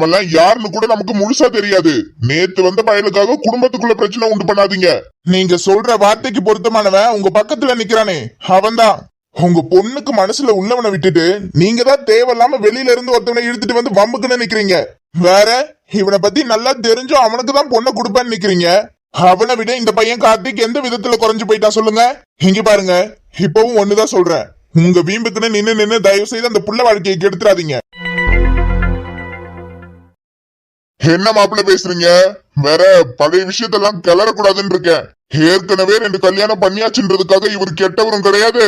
அவன்லாம் யாருன்னு கூட நமக்கு முழுசா தெரியாது. நேத்து வந்த பயலுக்காக குடும்பத்துக்குள்ள பிரச்சனை உண்டு பண்ணாதீங்க. நீங்க சொல்ற வார்த்தைக்கு பொருத்தமானவன் உங்க பக்கத்துல நிக்கிறானே. அவன்தான். உங்க பொண்ணுக்கு மனசுல உள்ளவனை விட்டுட்டு நீங்க தான் தேவையில்லாம வெளியில இருந்து ஒருத்தவனை இழுத்துட்டு வந்து வம்புக்குன்னு நிக்கிறீங்க. வேற இவனை பத்தி நல்லா தெரிஞ்சும் அவனுக்கு தான் பொண்ணை கொடுப்பேன்னு நிக்கிறீங்க. அவனை விட இந்த பையன் கார்த்திக் எந்த விதத்துல குறைஞ்சு போயிட்டான் சொல்லுங்க. இங்க பாருங்க இப்பவும் ஒண்ணுதான் சொல்றேன். உங்க வீம்புக்குன்னு நின்னு நின்னு தயவு செய்து அந்த புள்ள வாழ்க்கையை கெடுத்துறாதீங்க. என்ன மாப்பிள்ள பேசுறீங்க? வேற பழைய விஷயத்தெல்லாம் கிளறக்கூடாதுன்னு இருக்கேன். ஏற்கனவே ரெண்டு கல்யாணம் பண்ணியாச்சுன்றதுக்காக இவர் கெட்டவரும் கிடையாது.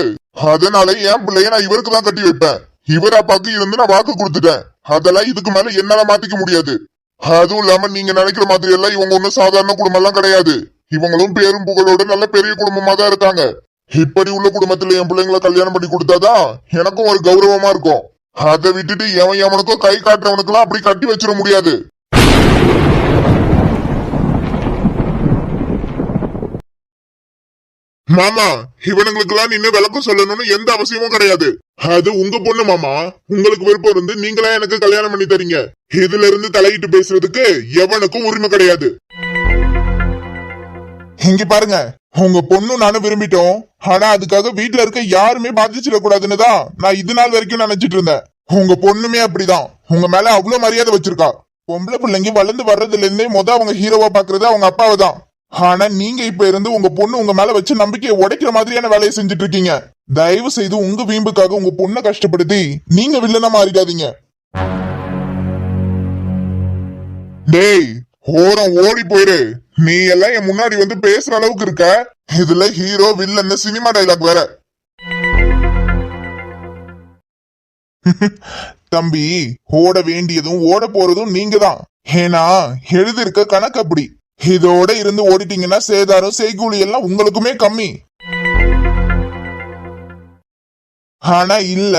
அதனால என் பிள்ளைய நான் இவருக்கு தான் கட்டி வைப்பேன். இவர் அப்பாக்கு இருந்து நான் வாக்கு கொடுத்துட்டேன். அதெல்லாம் இதுக்கு மேல என்னால மாத்திக்க முடியாது. அதுவும் இல்லாம நீங்க நினைக்கிற மாதிரி எல்லாம் இவங்க ஒண்ணும் சாதாரண குடும்பம் எல்லாம் கிடையாது. இவங்களும் பேரும் புகழோட நல்ல பெரிய குடும்பமா தான் இருக்காங்க. இப்படி உள்ள குடும்பத்துல என் பிள்ளைங்களை கல்யாணம் பண்ணி கொடுத்தாதான் எனக்கும் ஒரு கௌரவமா இருக்கும். அதை விட்டுட்டு எவன் எவனுக்கும் கை காட்டுறவனுக்கெல்லாம் அப்படி கட்டி வச்சிட முடியாது. மாமா இவனுங்களுக்கெல்லாம் நின்னு விளக்கம் சொல்லணும்னு எந்த அவசியமும் கிடையாது. அது உங்க பொண்ணு மாமா. உங்களுக்கு விருப்பம் இருந்து நீங்களா எனக்கு கல்யாணம் பண்ணி தரீங்க. இதுல இருந்து தலையிட்டு பேசுறதுக்கு எவனுக்கும் உரிமை கிடையாது. இங்க பாருங்க. உங்க பொண்ணு நானும் விரும்பிட்டோம். ஆனா அதுக்காக வீட்டுல இருக்க யாருமே பாதிச்சிடக்கூடாதுன்னு தான் நான் இது நாள் வரைக்கும் நினைச்சிட்டு இருந்தேன். உங்க பொண்ணுமே அப்படிதான். உங்க மேல அவ்வளவு மரியாதை வச்சிருக்கா. பொம்பளை பிள்ளைங்க வளர்ந்து வர்றதுல இருந்தே முத அவங்க ஹீரோவா பாக்குறது அவங்க அப்பாவை தான் ஆனா நீங்க இப்ப இருந்து உங்க பொண்ணு உங்க மேல வச்சு நம்பிக்கையை உடைக்கிற மாதிரியான வேலையை செஞ்சுட்டு இருக்கீங்க தயவு செய்து உங்க வீம்புக்காக உங்க பொண்ணை கஷ்டப்படுத்தி நீங்க வில்லனா மாறிடாதீங்க. டேய் ஓரம் ஓடி போயிரு. நீ எல்லாம் என் முன்னாடி வந்து பேசுற அளவுக்கு இருக்க. இதுல ஹீரோ வில்லன்னு சினிமா டைலாக் வேற. தம்பி ஓட வேண்டியதும் ஓட போறதும் நீங்க தான் ஏன்னா எழுதிருக்க கணக்கு அப்படி. இதோட இருந்து ஓடிட்டீங்கன்னா சேதாரம் செய்கூலி எல்லாம் உங்களுக்குமே கம்மி. ஆனா இல்ல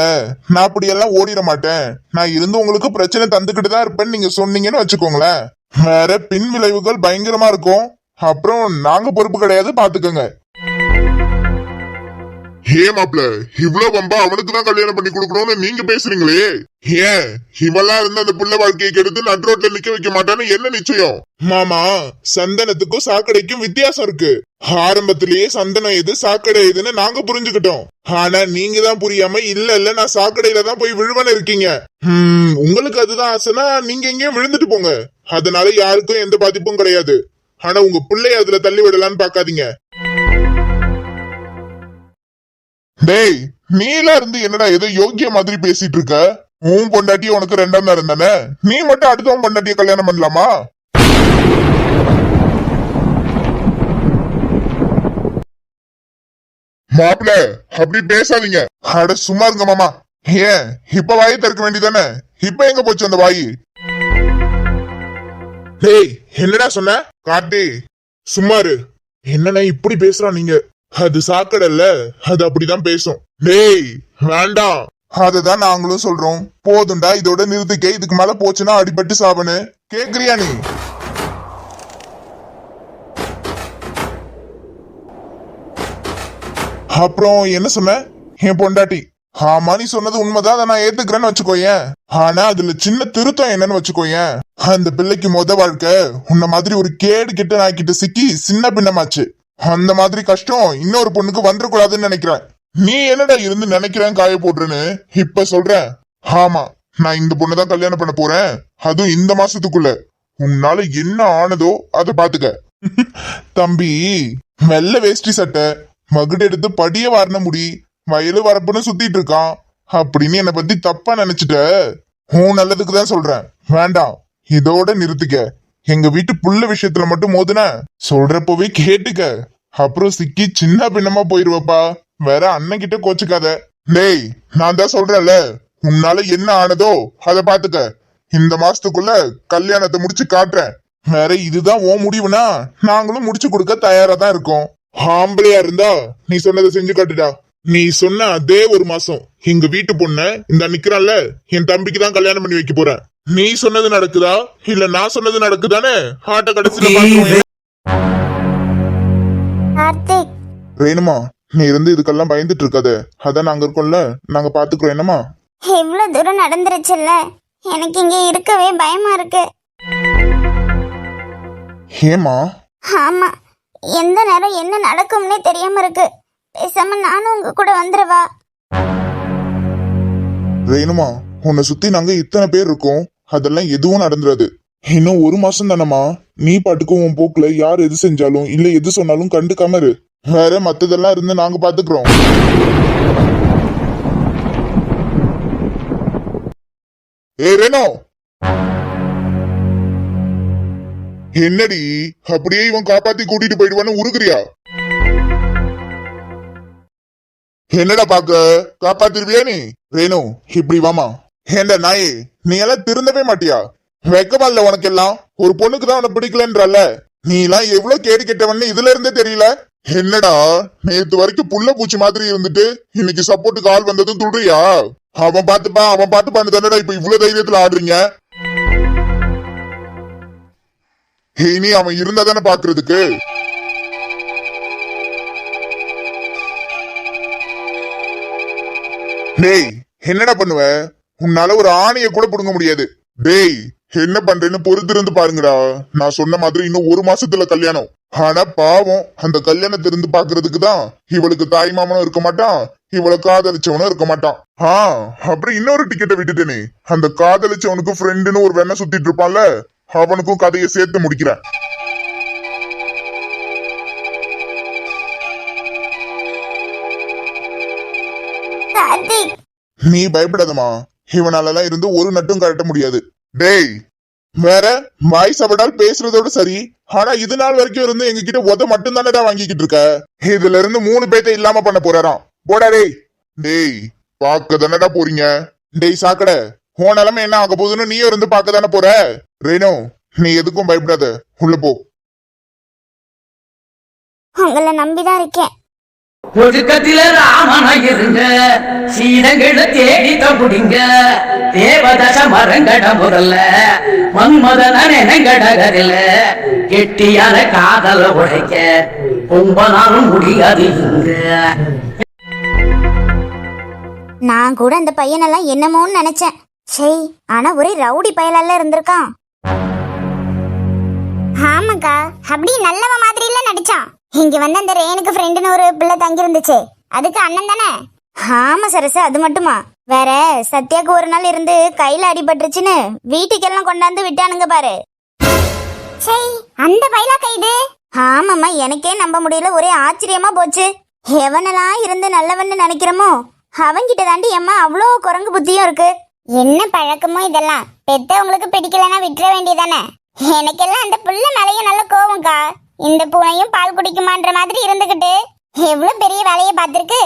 நான் அப்படியெல்லாம் ஓடிட மாட்டேன். நான் இருந்து உங்களுக்கு பிரச்சனை தந்துகிட்டு தான் இருப்பேன்னு நீங்க சொன்னீங்கன்னு வச்சுக்கோங்களேன். வேற பின் விளைவுகள் பயங்கரமா இருக்கும். அப்புறம் நாங்க பொறுப்பு கிடையாது பாத்துக்கோங்க. ஏ மாப்ள இவ்ளோ பம்பா அவனுக்கு தான் கல்யாணம் பண்ணி கொடுக்கணும்னு நீங்க பேசுறீங்களே? ஏன் இவெல்லாம் இருந்து அந்த புள்ள வாழ்க்கையை கெடுத்து நட்ரோட்ல நிக்க வைக்க மாட்டான்னு என்ன நிச்சயம்? மாமா சந்தனத்துக்கும் சாக்கடைக்கும் வித்தியாசம் இருக்கு. ஆரம்பத்திலேயே சந்தனம் எது சாக்கடை எதுன்னு நாங்க புரிஞ்சுக்கிட்டோம். ஆனா நீங்க தான் புரியாம இல்ல இல்ல நான் சாக்கடையில தான் போய் விழுவன இருக்கீங்க. உங்களுக்கு அதுதான் ஆசைனா நீங்க எங்கேயும் விழுந்துட்டு போங்க. அதனால யாருக்கும் எந்த பாதிப்பும் கிடையாது. ஆனா உங்க பிள்ளைய அதுல தள்ளி விடலான்னு பாக்காதீங்க டேய் நீலாம் இருந்து என்னடா ஏதோ யோக்கிய மாதிரி பேசிட்டு இருக்க? உன் பொண்டாட்டி உனக்கு ரெண்டாம் நேரம் தானே? நீ மட்டும் அடுத்தவன் பொண்டாட்டிய கல்யாணம் பண்ணலாமா? மாப்பிள அப்படி பேசாதீங்க. அட சும்மா இருங்க மாமா. ஏன்? இப்ப வாயை திறக்க வேண்டியதானே? இப்ப எங்க போச்சு அந்த வாயி? டேய் என்னடா சொன்ன? கார்த்தி சும்மாரு என்னண்ணே இப்படி பேசுறான் நீங்க? அது சாக்கடல்ல அது அப்படிதான் பேசும். டேய் வேண்டாம் அததான் நாங்களும் சொல்றோம். போதும்டா இதோட நிறுத்திக்க. இதுக்கு மேல போச்சுன்னா அடிபட்டு சாபனு கேக்குறியா நீ? அப்புறம் என்ன சொன்ன? என் பொண்டாட்டி. ஆமா நீ சொன்னது உண்மைதான். அதை நான் ஏத்துக்கிறேன்னு வச்சுக்கோயேன். ஆனா அதுல சின்ன திருத்தம் என்னன்னு வச்சுக்கோயேன். அந்த பிள்ளைக்கு முத வாழ்க்கை உன்ன மாதிரி ஒரு கேடு கிட்ட நான் கிட்ட சிக்கி சின்ன பின்னமாச்சு. அந்த மாதிரி கஷ்டம் இன்னொரு பொண்ணுக்கு வந்துடக்கூடாதுன்னு நினைக்கிறேன். நீ என்னடா இருந்து நினைக்கிறேன் காய போட்டுருன்னு? இப்ப சொல்றேன். ஆமா நான் இந்த பொண்ணு தான் கல்யாணம் பண்ண போறேன். அதுவும் இந்த மாசத்துக்குள்ள. உன்னால என்ன ஆனதோ அதை பாத்துக்க. தம்பி மெல்ல வேஷ்டி சட்டை மகுடு எடுத்து படிய வாரண முடி வயலு வரப்புன்னு சுத்திட்டு இருக்கான். அப்படின்னு என்னை பத்தி தப்பா நினைச்சிட்ட. உன் நல்லதுக்கு தான் சொல்றேன். வேண்டாம் இதோட நிறுத்திக்க. எங்க வீட்டு புள்ள விஷயத்துல மட்டும் மோதுன? சொல்றப்பவே கேட்டுக்க. அப்புறம் சிக்கி சின்ன பின்னமா போயிருவப்பா. வேற அண்ணன் கிட்ட கோச்சுக்காத. டேய் நான் தான் சொல்றேன்ல. உன்னால என்ன ஆனதோ அத பாத்துக்க. இந்த மாசத்துக்குள்ள கல்யாணத்தை முடிச்சு காட்டுறேன். வேற இதுதான் ஓ முடிவுனா? நாங்களும் முடிச்சு கொடுக்க தயாரா தான் இருக்கோம். ஆம்பளையா இருந்தா நீ சொன்னதை செஞ்சு காட்டுடா. நீ சொன்ன அதே ஒரு மாசம் எங்க வீட்டு பொண்ண இந்த நிக்கிறான்ல என் தம்பிக்கு தான் கல்யாணம் பண்ணி வைக்க போறேன். நீ சொன்னது நடக்குதா? இல்ல நான் சொன்னது நடக்குதானே? ஆட்ட கடைசியில பாத்துருவோம் கார்த்திக். வேணுமா நீ இருந்து இதுக்கெல்லாம் பயந்துட்டு இருக்காத. அதான் நாங்க இருக்கோம்ல. நாங்க பாத்துக்கிறோம். என்னமா இவ்வளவு தூரம் நடந்துருச்சுல்ல. எனக்கு இங்க இருக்கவே பயமா இருக்கு. ஏமா ஆமா. எந்த நேரம் என்ன நடக்கும்னே தெரியாம இருக்கு. பேசாம நானும் உங்க கூட வந்துருவா. ரேணுமா உன்னை சுத்தி நாங்க இத்தனை பேர் இருக்கோம். அதெல்லாம் எதுவும் நடந்துராது. இன்னும் ஒரு மாசம் தானம்மா. நீ பாட்டுக்கு உன் போக்குல யார் எது செஞ்சாலும் இல்ல எது சொன்னாலும் கண்டுக்காம இரு. வேற மத்ததெல்லாம் இருந்து நாங்க பாத்துக்கிறோம். ஏ ரேணு! என்னடி? அப்படியே இவன் காப்பாத்தி கூட்டிட்டு போயிடுவான்னு உருகுறியா என்னடா பாக்க? காப்பாத்திருவியா நீ? ரேணு இப்படி வாமா ஏண்டா நாயே? நீ எல்லாம் திருந்தவே மாட்டியா? வெக்கமா இல்ல உனக்கு எல்லாம் ஒரு பொண்ணுக்கு தான் உனக்கு பிடிக்கலன்றல நீ எல்லாம் எவ்வளவு கேடு கெட்டவன்னு இதுல இருந்தே தெரியல. என்னடா நேத்து வரைக்கும் புள்ள பூச்சி மாதிரி இருந்துட்டு இன்னைக்கு சப்போர்ட்டுக்கு ஆள் வந்ததும் துடுறியா அவன் பாத்துப்பான் அவன் பாத்துப்பான்னு தானடா இப்ப இவ்வளவு தைரியத்துல ஆடுறீங்க? இனி அவன் இருந்தா தானே பாக்குறதுக்கு? டேய் என்னடா பண்ணுவ? உன்னால ஒரு ஆணைய கூட புடுங்க முடியாது. டேய் என்ன பண்றேன்னு பொறுத்திருந்து பாருங்கடா. நான் சொன்ன மாதிரி இன்னும் ஒரு மாசத்துல கல்யாணம். ஆனா பாவம் அந்த கல்யாணத்தை இருந்து பாக்குறதுக்கு தான் இவளுக்கு தாய் மாமனும் இருக்க மாட்டான் இவளை காதலிச்சவனும் இருக்க மாட்டான். ஆ அப்புறம் இன்னொரு டிக்கெட்டை விட்டுட்டேனே. அந்த காதலிச்சவனுக்கு ஃப்ரெண்டுன்னு ஒரு வெண்ண சுத்திட்டு இருப்பான்ல அவனுக்கும் கதையை சேர்த்து முடிக்கிறேன். நீ பயப்படாதம்மா. இவனாலலாம் இருந்து ஒரு நட்டும் கழட்ட முடியாது. டேய் வேற வாய் சபடால் பேசுறதோட சரி ஆனா இது நாள் வரைக்கும் இருந்து எங்க கிட்ட உத மட்டும் தானடா வாங்கிக்கிட்டு இருக்க? இதுல இருந்து மூணு பேத்த இல்லாம பண்ண போறாராம். போடா டேய். டேய் பாக்க தானடா போறீங்க? டேய் சாக்கடை உன் நிலைமை என்ன ஆக போகுதுன்னு நீயும் இருந்து பார்க்க தானே போற? ரேணு நீ எதுக்கும் பயப்படாத. உள்ள போ. உங்களை நம்பிதான் இருக்கேன். ஒழுக்கத்தில ராமனா இருங்க சீதங்களை தேடி தப்புடிங்க தேவதச மரங்கட முதல்ல மன்மதன நினைங்கடகரில கெட்டியான காதல உடைக்க ஒன்பதாலும் முடியாது இங்க நான் கூட அந்த பையனெல்லாம் என்னமோன்னு நினைச்சேன். சரி ஆனா ஒரே ரவுடி பயலால இருந்திருக்கான். ஆமாக்கா அப்படி நல்லவ மாதிரி இல்ல நடிச்சான். இங்க வந்து அந்த ரேணுக்கு ஃப்ரெண்டுன்னு ஒரு பிள்ளை தங்கி இருந்துச்சு அதுக்கு அண்ணன் தானே? ஆமா சரசு அது மட்டுமா? வேற சத்யாக்கு ஒரு நாள் இருந்து கையில அடிபட்டுருச்சுன்னு வீட்டுக்கெல்லாம் கொண்டாந்து விட்டானுங்க பாரு. சரி அந்த பைலா கைது ஆமாம்மா எனக்கே நம்ப முடியல ஒரே ஆச்சரியமா போச்சு. எவனெல்லாம் இருந்து நல்லவன்னு நினைக்கிறோமோ அவன்கிட்ட தாண்டி அம்மா அவ்வளோ குரங்கு புத்தியும் இருக்கு. என்ன பழக்கமோ இதெல்லாம்? பெத்தவங்களுக்கு பிடிக்கலன்னா விட்டுற வேண்டியதானே எனக்கெல்லாம் அந்த புள்ள மேலேயும் நல்ல கோவம்க்கா. இந்த பூனையும் பால் குடிக்குமான்ற மாதிரி இருந்துகிட்டு. எவ்வளவு பெரிய வேலையை பார்த்துருக்கு?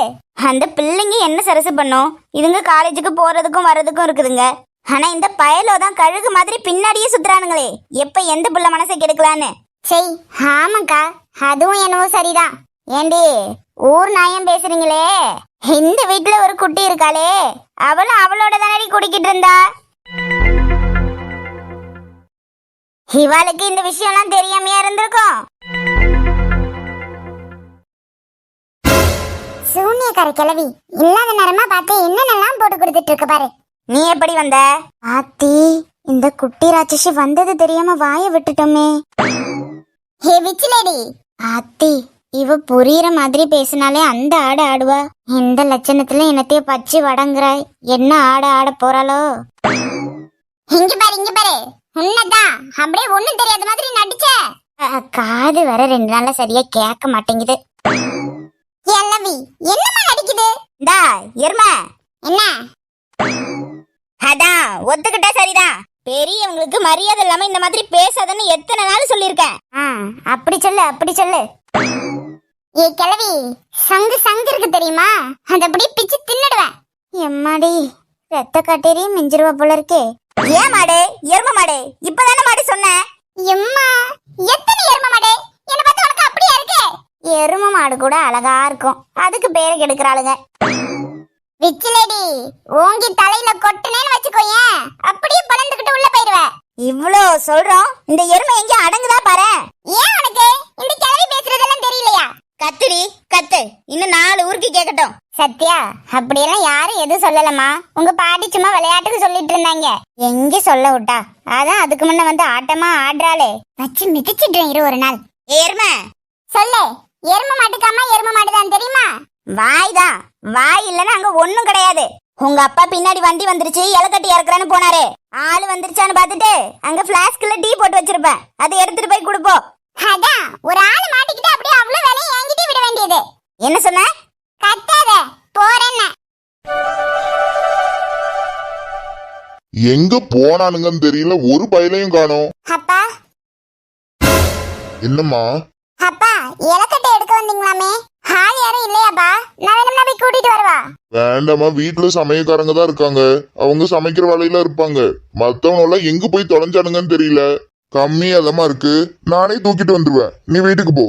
அந்த பிள்ளைங்க என்ன சரசு பண்ணும் இதுங்க காலேஜுக்கு போறதுக்கும் வர்றதுக்கும் இருக்குதுங்க. ஆனா இந்த பயலோ தான் கழுகு மாதிரி பின்னாடியே சுத்துறானுங்களே. எப்ப எந்த புள்ள மனசை கெடுக்கலான்னு? செய் ஆமாக்கா. அதுவும் என்னவோ சரிதான். ஏண்டி ஊர் நாயம் பேசுறீங்களே. இந்த வீட்டுல ஒரு குட்டி இருக்காளே. அவளும் அவளோட தானடி குடிக்கிட்டு இருந்தா? இவாளுக்கு இந்த விஷயம்லாம் தெரியாமையா இருந்திருக்கும். சூன்யக்கார கிழவி இல்லாத நேரமா பார்த்து என்னென்னலாம் போட்டு கொடுத்துட்டு இருக்கு பாரு. நீ எப்படி வந்த? ஆத்தி இந்த குட்டி ராட்சசி வந்தது தெரியாம வாய விட்டுட்டோமே. ஹே விச்சிலேடி ஆத்தி இவ புரியுற மாதிரி பேசினாலே அந்த ஆடு ஆடுவா. இந்த லட்சணத்துல என்னத்தைய பச்சு வடங்குறாய். என்ன ஆடு ஆட போறாளோ? இங்க பாரு இங்க பாரு. உன்னதான் அப்படியே ஒண்ணும் தெரியாத மாதிரி நடிச்ச? காது வர ரெண்டு நாளா சரியா கேட்க மாட்டேங்குது. எல்லவி என்னமா நடிக்குது? டா எருமை. என்ன? அதான் ஒத்துக்கிட்டா சரிதான். பெரியவங்களுக்கு மரியாதை இல்லாம இந்த மாதிரி பேசாதன்னு எத்தனை நாள் சொல்லிருக்கேன் அப்படி சொல்லு அப்படி சொல்லு. ஏ கிழவி சங்கு சங்கு இருக்கு தெரியுமா? அது அப்படியே பிச்சு தின்னுடுவேன். எம்மாடி ரத்த கட்டேரியும் மிஞ்சிருவா போல இருக்கே. ஏன் மாடு? எரும மாடு. இப்பதானே மாடு சொன்னேன் எம்மா எத்தனை எரும மாடு? என்ன பார்த்தா உனக்கு அப்படியே இருக்கு? எரும மாடு கூட அழகா இருக்கும். அதுக்கு பேரு கெடுக்கிறாளுங்க. விச்சிலேடி ஓங்கி தலையில கொட்டுனேன்னு வச்சுக்கோயேன் அப்படியே பலந்துகிட்டு உள்ள போயிருவ. இவ்ளோ சொல்றோம். இந்த எருமை எங்க அடங்குதா பாரு ஏன் உனக்கு? இந்த கிளவி பேசுறதெல்லாம் தெரியலையா? கத்துடி கத்து. இன்னும் நாலு ஊருக்கு கேட்கட்டும் சத்யா அப்படியெல்லாம் யாரும் எதுவும் சொல்லலம்மா. உங்க பாட்டி சும்மா விளையாட்டுக்கு சொல்லிட்டு இருந்தாங்க. எங்க சொல்ல விட்டா? அதான் அதுக்கு முன்ன வந்து ஆட்டமா ஆடுறாளே. வச்சு மிதிச்சிடுறேன் இரு ஒரு நாள். ஏர்ம சொல்லு எரும மாட்டுக்காமா எரும மாட்டுதான் தெரியுமா? வாய் தான். வாய் இல்லைன்னா அங்க ஒண்ணும் கிடையாது. உங்க அப்பா பின்னாடி வண்டி வந்துருச்சு இலக்கட்டி இறக்குறான்னு போனாரு. ஆளு வந்துருச்சான்னு பார்த்துட்டு அங்க பிளாஸ்க்ல டீ போட்டு வச்சிருப்பேன். அதை எடுத்துட்டு போய் கொடுப்போம். அதான் ஒரு ஆள் மாட்டிக்கிட்டு அப்படியே அவ்வளவு வேலையை என்கிட்ட விட வேண்டியது. என்ன சொன்ன? கத்தாத போறேன்னு. எங்க போனானுங்கன்னு தெரியல ஒரு பயலையும் காணோம். அப்பா. என்னம்மா? அப்பா இலக்கட்டை எடுக்க வந்தீங்களாமே? ஆள் யாரும் இல்லையாப்பா? நான் வேணும்னா போய் கூட்டிட்டு வரவா. வேண்டாம்மா வீட்டுல சமையக்காரங்க தான் இருக்காங்க. அவங்க சமைக்கிற வேலையில இருப்பாங்க. மத்தவங்க எல்லாம் எங்க போய் தொலைஞ்சானுங்கன்னு தெரியல. கம்மியாதமா இருக்கு. நானே தூக்கிட்டு வந்துருவேன். நீ வீட்டுக்கு போ.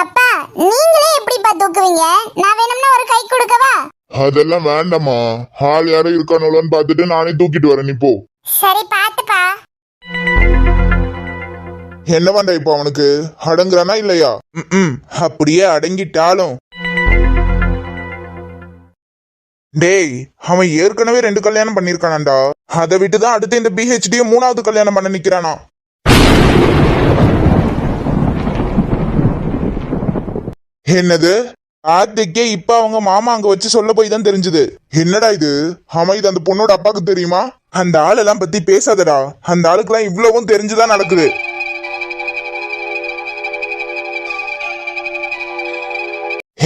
அப்பா நீங்களே எப்படிப்பா தூக்குவீங்க? நான் வேணும்னா ஒரு கை கொடுக்கவா? அதெல்லாம் வேண்டாம்மா. ஆள் யாரும் இருக்கானோன்னு பார்த்துட்டு நானே தூக்கிட்டு வரேன். நீ போ. சரி பாத்துப்பா. என்ன வேண்டா இப்போ அவனுக்கு? அடங்குறானா இல்லையா? ம் அப்படியே அடங்கிட்டாலும். டேய் அவன் ஏற்கனவே ரெண்டு கல்யாணம் பண்ணிருக்கானாண்டா அதை விட்டுதான் அடுத்து இந்த பிஹெச்டியை மூணாவது கல்யாணம் பண்ண நிக்கிறானா? என்னது? ஆர்த்திக்கே இப்ப அவங்க மாமா அங்க வச்சு சொல்ல போய் தான் தெரிஞ்சது. என்னடா இது? ஆமா இது அந்த பொண்ணோட அப்பாக்கு தெரியுமா? அந்த ஆளெல்லாம் பத்தி பேசாதடா. அந்த ஆளுக்கெல்லாம் இவ்வளவும் தெரிஞ்சுதான் நடக்குது.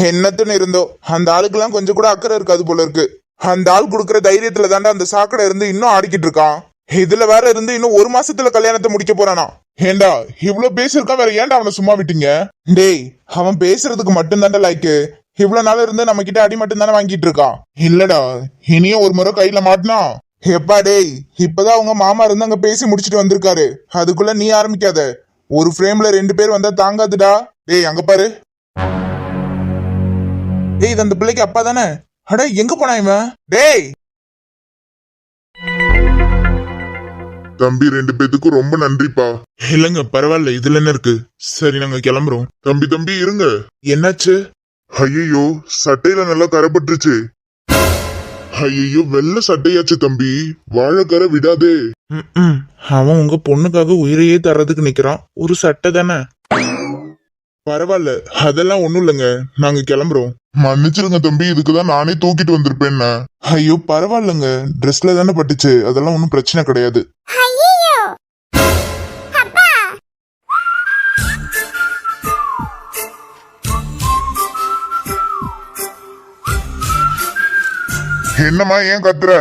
என்னத்துன்னு இருந்தோ? அந்த ஆளுக்கெல்லாம் கொஞ்சம் கூட அக்கறை இருக்காது போல இருக்கு. அந்த ஆள் கொடுக்குற தைரியத்துல தாண்டா அந்த சாக்கடை இருந்து இன்னும் ஆடிக்கிட்டு இருக்கான். இதுல வேற இருந்து இன்னும் ஒரு மாசத்துல கல்யாணத்தை முடிக்க போறானா? ஏண்டா இவ்வளவு பேசியிருக்கான் வேற ஏன்டா அவனை சும்மா விட்டீங்க? டேய் அவன் பேசுறதுக்கு மட்டும்தான்டா லைக்கு இவ்வளவு நாள் இருந்து நம்ம கிட்ட அடி மட்டும் தானே வாங்கிட்டு இருக்கான். இல்லடா இனியும் ஒரு முறை கையில மாட்டினா? எப்பா டேய் இப்பதான் அவங்க மாமா இருந்து அங்க பேசி முடிச்சிட்டு வந்திருக்காரு. அதுக்குள்ள நீ ஆரம்பிக்காத. ஒரு ஃப்ரேம்ல ரெண்டு பேர் வந்தா தாங்காதுடா. டேய் அங்க பாரு. டேய் இது அந்த பிள்ளைக்கு அப்பா தானே? அட எங்க போனா இவன்? டேய் தம்பி ரெண்டு பேத்துக்கும் ரொம்ப நன்றிப்பா. இல்லங்க பரவாயில்ல இதுல என்ன இருக்கு? சரி நாங்க கிளம்புறோம். தம்பி தம்பி இருங்க. என்னாச்சு? ஐயோ சட்டையில நல்லா கரைப்பட்டுருச்சு. ஐயோ வெள்ள சட்டையாச்சு தம்பி. வாழைக்கரை விடாதே. அவன் உங்க பொண்ணுக்காக உயிரையே தர்றதுக்கு நிக்கிறான். ஒரு சட்டை தானே? பரவாயில்ல அதெல்லாம் ஒண்ணும் இல்லைங்க. நாங்க கிளம்புறோம். மன்னிச்சிருங்க தம்பி இதுக்கு தான் நானே தூக்கிட்டு வந்திருப்பேன் ஐயோ பரவாயில்லங்க. ட்ரெஸ்ல தானே பட்டுச்சு. அதெல்லாம் ஒன்றும் பிரச்சனை கிடையாது. என்னம்மா ஏன் கத்துற?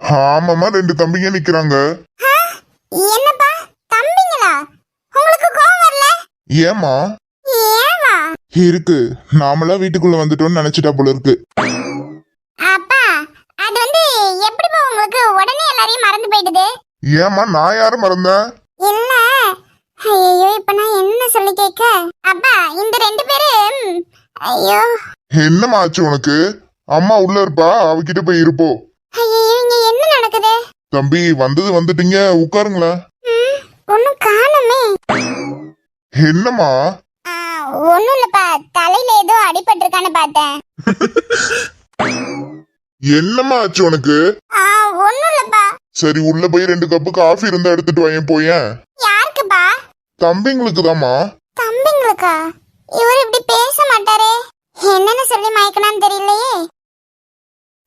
ஆமாமா ரெண்டு தம்பிங்க நிக்கிறாங்க. என்னப்பா? உங்களுக்கு கோவம் வரல? ஏமா ஏவா? இருக்கு. நாமளா வீட்டுக்குள்ள வந்துட்டோம்னு நினைச்சிட்டா போல இருக்கு. அப்பா அது வந்து எப்படிப்பா உங்களுக்கு உடனே எல்லாரையும் மறந்து போயிடுது? ஏமா நான் யாரும் மறந்தேன்? இல்ல ஐயோ இப்ப நான் என்ன சொல்லி கேட்க? அப்பா இந்த ரெண்டு பேரும் ஐயோ. என்னம்மா ஆச்சு உனக்கு? அம்மா உள்ள இருப்பா அவகிட்ட போய் இருப்போ. ஐயோ இங்க என்ன நடக்குது? தம்பி வந்தது வந்துட்டீங்க உட்காருங்களேன். ம், ஒண்ணும் காணுமே. என்னம்மா? ஆ, ஒண்ணும் இல்லப்பா. தலையில ஏதோ அடிபட்டிருக்கான்னு பார்த்தேன். என்னம்மா ஆச்சு உனக்கு? ஆ, ஒண்ணும் இல்லப்பா. சரி உள்ள போய் ரெண்டு கப்பு காஃபி இருந்தா எடுத்துட்டு வாயேன் போயேன். யாருக்குப்பா? தம்பிங்களுக்கு தாம்மா தம்பிங்களுக்கா? இவர் இப்படி பேச மாட்டாரே. என்னன்னு சொல்லி மயக்கணான்னு தெரியலையே.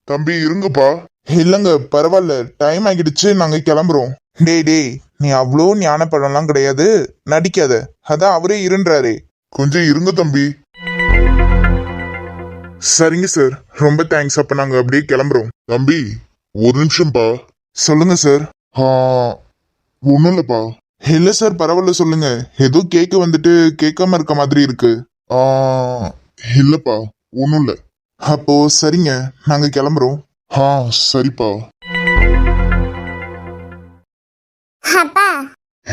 தம்பி இருங்கப்பா. இல்லங்க பரவாயில்ல. டைம் ஆகிடுச்சு நாங்க கிளம்புறோம். டேய் டேய். நீ அவ்வளோ ஞானப்படம்லாம் கிடையாது. நடிக்காத. அதான் அவரே இருன்றாரே. கொஞ்சம் இருங்க தம்பி. சரிங்க சார் ரொம்ப தேங்க்ஸ் அப்ப நாங்க அப்படியே கிளம்புறோம். தம்பி ஒரு நிமிஷம்ப்பா சொல்லுங்க சார் ஒன்றும் இல்லப்பா. இல்ல சார் பரவாயில்ல சொல்லுங்க. ஏதோ கேக்கு வந்துட்டு கேட்காம இருக்க மாதிரி இருக்கு. இல்லப்பா. ஒன்றும் இல்லை. அப்போ சரிங்க. நாங்க கிளம்புறோம். ஆ சரிப்பா.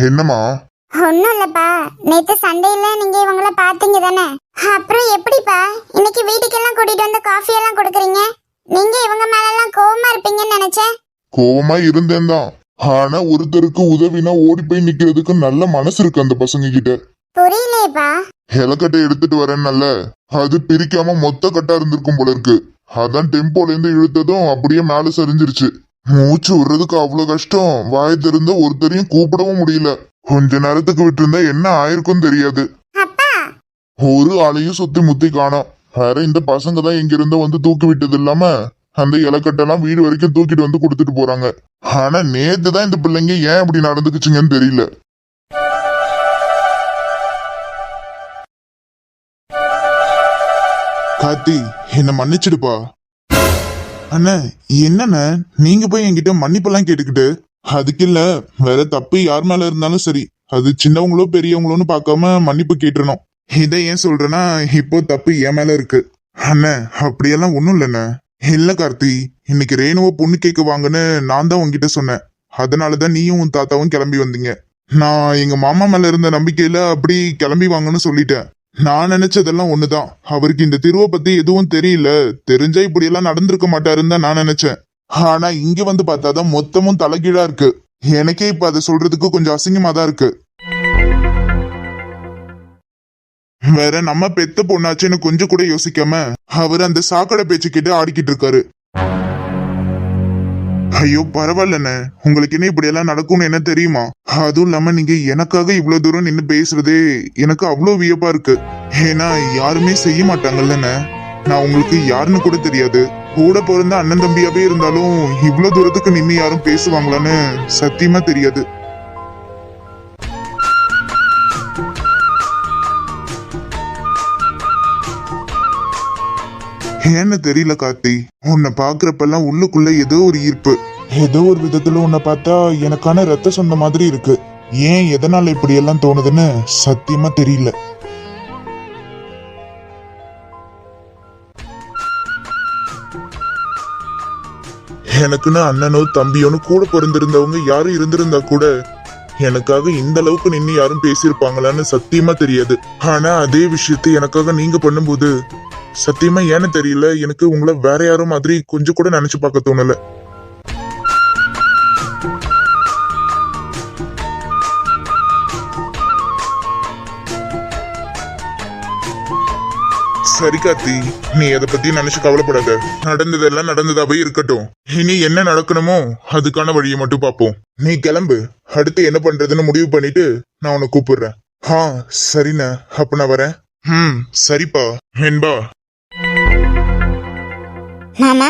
என்னம்மா? ஒண்ணும் இல்லப்பா நேத்து சண்டையில நீங்க இவங்கள பாத்தீங்க தானே? அப்புறம் எப்படிப்பா? இன்னைக்கு வீட்டுக்கெல்லாம் கூட்டிட்டு வந்து காஃபி எல்லாம் கொடுக்குறீங்க? நீங்க இவங்க மேல எல்லாம் கோவமா இருப்பீங்கன்னு நினைச்சேன். கோவமா இருந்தேன் தான் ஆனா ஒருத்தருக்கு உதவினா ஓடி போய் நிக்கிறதுக்கு நல்ல மனசு இருக்கு அந்த பசங்க கிட்ட புரியலையேப்பா. இலக்கட்டை எடுத்துட்டு வரேன்னல்ல. அது பிரிக்காம மொத்த கட்டா இருந்திருக்கும் போல இருக்கு. அதான் டெம்போல இருந்து இழுத்ததும் அப்படியே மேல சரிஞ்சிருச்சு. மூச்சு விடுறதுக்கு அவ்வளவு கஷ்டம். வாய் திறந்து ஒருத்தரையும் கூப்பிடவும் முடியல. கொஞ்ச நேரத்துக்கு விட்டிருந்தா என்ன ஆயிருக்கும் தெரியாது. ஒரு ஆளையும் சுத்தி முத்தி காணோம். வேற இந்த பசங்க தான் எங்க இருந்தோ வந்து தூக்கி விட்டது இல்லாம அந்த இலக்கட்டெல்லாம் வீடு வரைக்கும் தூக்கிட்டு வந்து கொடுத்துட்டு போறாங்க. ஆனா நேத்து தான் இந்த பிள்ளைங்க ஏன் இப்படி நடந்துக்குச்சுங்கன்னு தெரியல. கார்த்தி என்ன மன்னிச்சிடுப்பா. அண்ணா என்னண்ணே? நீங்க போய் என்கிட்ட மன்னிப்பெல்லாம் கேட்டுக்கிட்டு அதுக்கு இல்ல வேற தப்பு யார் மேல இருந்தாலும் சரி அது சின்னவங்களோ பெரியவங்களோன்னு பார்க்காம மன்னிப்பு கேட்டுறணும். இதை ஏன் சொல்றேன்னா இப்போ தப்பு என் மேல இருக்கு. அண்ணே அப்படியெல்லாம் ஒண்ணும் இல்லைண்ணே. இல்ல கார்த்தி இன்னைக்கு ரேணுவை பொண்ணு கேட்க வாங்கன்னு நான் தான் உங்ககிட்ட சொன்னேன். அதனாலதான் நீயும் உன் தாத்தாவும் கிளம்பி வந்தீங்க. நான் எங்க மாமா மேல இருந்த நம்பிக்கையில அப்படி கிளம்பி வாங்கன்னு சொல்லிட்டேன். நான் நினைச்சதெல்லாம் ஒண்ணுதான். அவருக்கு இந்த தெருவை பத்தி எதுவும் தெரியல. தெரிஞ்சா இப்படி எல்லாம் நடந்திருக்க மாட்டாருன்னு தான் நான் நினைச்சேன். ஆனா இங்க வந்து பார்த்தாதான் மொத்தமும் தலைகீழா இருக்கு. எனக்கே இப்ப அதை சொல்றதுக்கு கொஞ்சம் அசிங்கமா தான் இருக்கு. வேற நம்ம பெத்த பொண்ணாச்சுன்னு கொஞ்சம் கூட யோசிக்காம அவர் அந்த சாக்கடை பேச்சுக்கிட்டு ஆடிக்கிட்டு இருக்காரு. ஐயோ பரவாயில்லண்ணே. உங்களுக்கு என்ன இப்படி எல்லாம் நடக்கும்னு என்ன தெரியுமா? அதுவும் இல்லாம நீங்க எனக்காக இவ்வளவு தூரம் நின்னு பேசுறதே எனக்கு அவ்வளவு வியப்பா இருக்கு. ஏன்னா யாருமே செய்ய மாட்டாங்கல்லண்ணே. நான் உங்களுக்கு யாருன்னு கூட தெரியாது. கூட பிறந்த அண்ணன் தம்பியாவே இருந்தாலும் இவ்வளவு தூரத்துக்கு நின்று யாரும் பேசுவாங்களான்னு சத்தியமா தெரியாது. ஏன்னு தெரியல கார்த்தி. உன்னை பாக்குறப்பெல்லாம் உள்ளுக்குள்ள ஏதோ ஒரு ஈர்ப்பு. ஏதோ ஒரு விதத்துல உன்னை பார்த்தா எனக்கான ரத்த சொன்ன மாதிரி இருக்கு. ஏன் எதனால இப்படி எல்லாம் தோணுதுன்னு சத்தியமா தெரியல. எனக்குன்னு அண்ணனோ தம்பியோன்னு கூட பிறந்திருந்தவங்க யாரும் இருந்திருந்தா கூட எனக்காக இந்த அளவுக்கு நின்னு யாரும் பேசியிருப்பாங்களான்னு சத்தியமா தெரியாது. ஆனா அதே விஷயத்தை எனக்காக நீங்க பண்ணும்போது சத்தியமா ஏன்னு தெரியல. எனக்கு உங்களை வேற யாரும் மாதிரி கொஞ்சம் கூட நினைச்சு பார்க்க தோணல. சரி கார்த்தி. நீ எதை பத்தி நினைச்சு கவலைப்படாத. நடந்ததெல்லாம் நடந்ததாவே இருக்கட்டும். இனி என்ன நடக்கணுமோ அதுக்கான வழியை மட்டும் பார்ப்போம். நீ கிளம்பு. அடுத்து என்ன பண்றதுன்னு முடிவு பண்ணிட்டு நான் உன்னை கூப்பிடுறேன். ஆ சரிண்ண. அப்ப நான் வரேன். ம் சரிப்பா. என்பா. மாமா?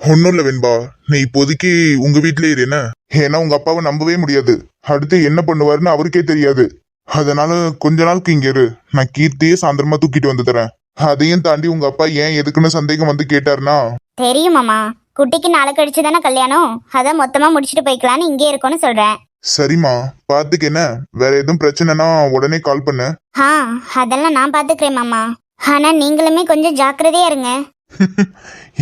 ஒன்னும் இல்ல வெண்பா நீ இப்போதைக்கு உங்க வீட்லயே இரு என்ன? ஏன்னா உங்க அப்பாவை நம்பவே முடியாது. அடுத்து என்ன பண்ணுவாருன்னு அவருக்கே தெரியாது. அதனால கொஞ்ச நாளுக்கு இங்க இரு. நான் கீர்த்தியே சாயந்தரமா தூக்கிட்டு வந்து தரேன். அதையும் தாண்டி உங்க அப்பா ஏன் எதுக்குன்னு சந்தேகம் வந்து கேட்டாருன்னா? தெரியும் மாமா. குட்டிக்கு நாளை கழிச்சு தானே கல்யாணம்? அதான் மொத்தமா முடிச்சுட்டு போய்க்கலான்னு இங்கே இருக்கோன்னு சொல்றேன். சரிம்மா பாத்துக்க என்ன? வேற எதுவும் பிரச்சனைனா உடனே கால் பண்ணு. ஆ அதெல்லாம் நான் பாத்துக்கிறேன் மாமா. ஆனா நீங்களுமே கொஞ்சம் ஜாக்கிரதையா இருங்க.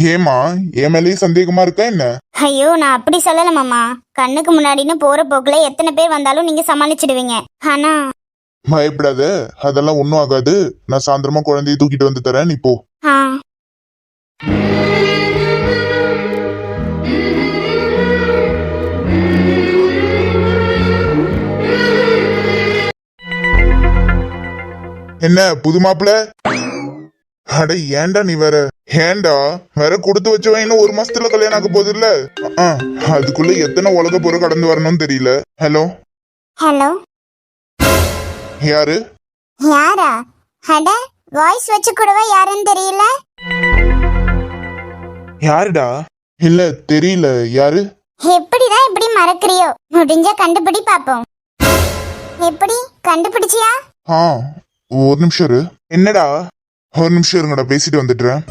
ஏமா என் சந்தேகமா இருக்கா என்ன? ஐயோ நான் அப்படி சொல்லல மாமா. கண்ணுக்கு முன்னாடின்னு போற போக்குல எத்தனை பேர் வந்தாலும் நீங்க சமாளிச்சிடுவீங்க. ஆனா பயப்படாத. அதெல்லாம் ஒன்றும் ஆகாது. நான் சாயந்தரமா குழந்தைய தூக்கிட்டு வந்து தரேன். நீ போ. ஆ. என்ன புது மாப்பிள? அட ஏன்டா நீ வேற? ஏன்டா? வேற கொடுத்து வச்சவன் இன்னும் ஒரு மாசத்துல கல்யாணம் ஆக போகுது இல்ல அதுக்குள்ள எத்தனை உலக பொருள் கடந்து வரணும்னு தெரியல. ஹலோ? ஹலோ? யாரு? யாரா? அட வாய்ஸ் வச்சு கூடவா யாருன்னு தெரியல? யாருடா? இல்ல தெரியல. யாரு? எப்படிதான் இப்படி மறக்கறியோ? முடிஞ்சா கண்டுபிடி பாப்போம். எப்படி? கண்டுபிடிச்சியா? ஆ ஒரு நிமிஷம் இரு. என்னடா? ஒரு நிமிஷம் இருங்கடா பேசிட்டு வந்துடுறேன்.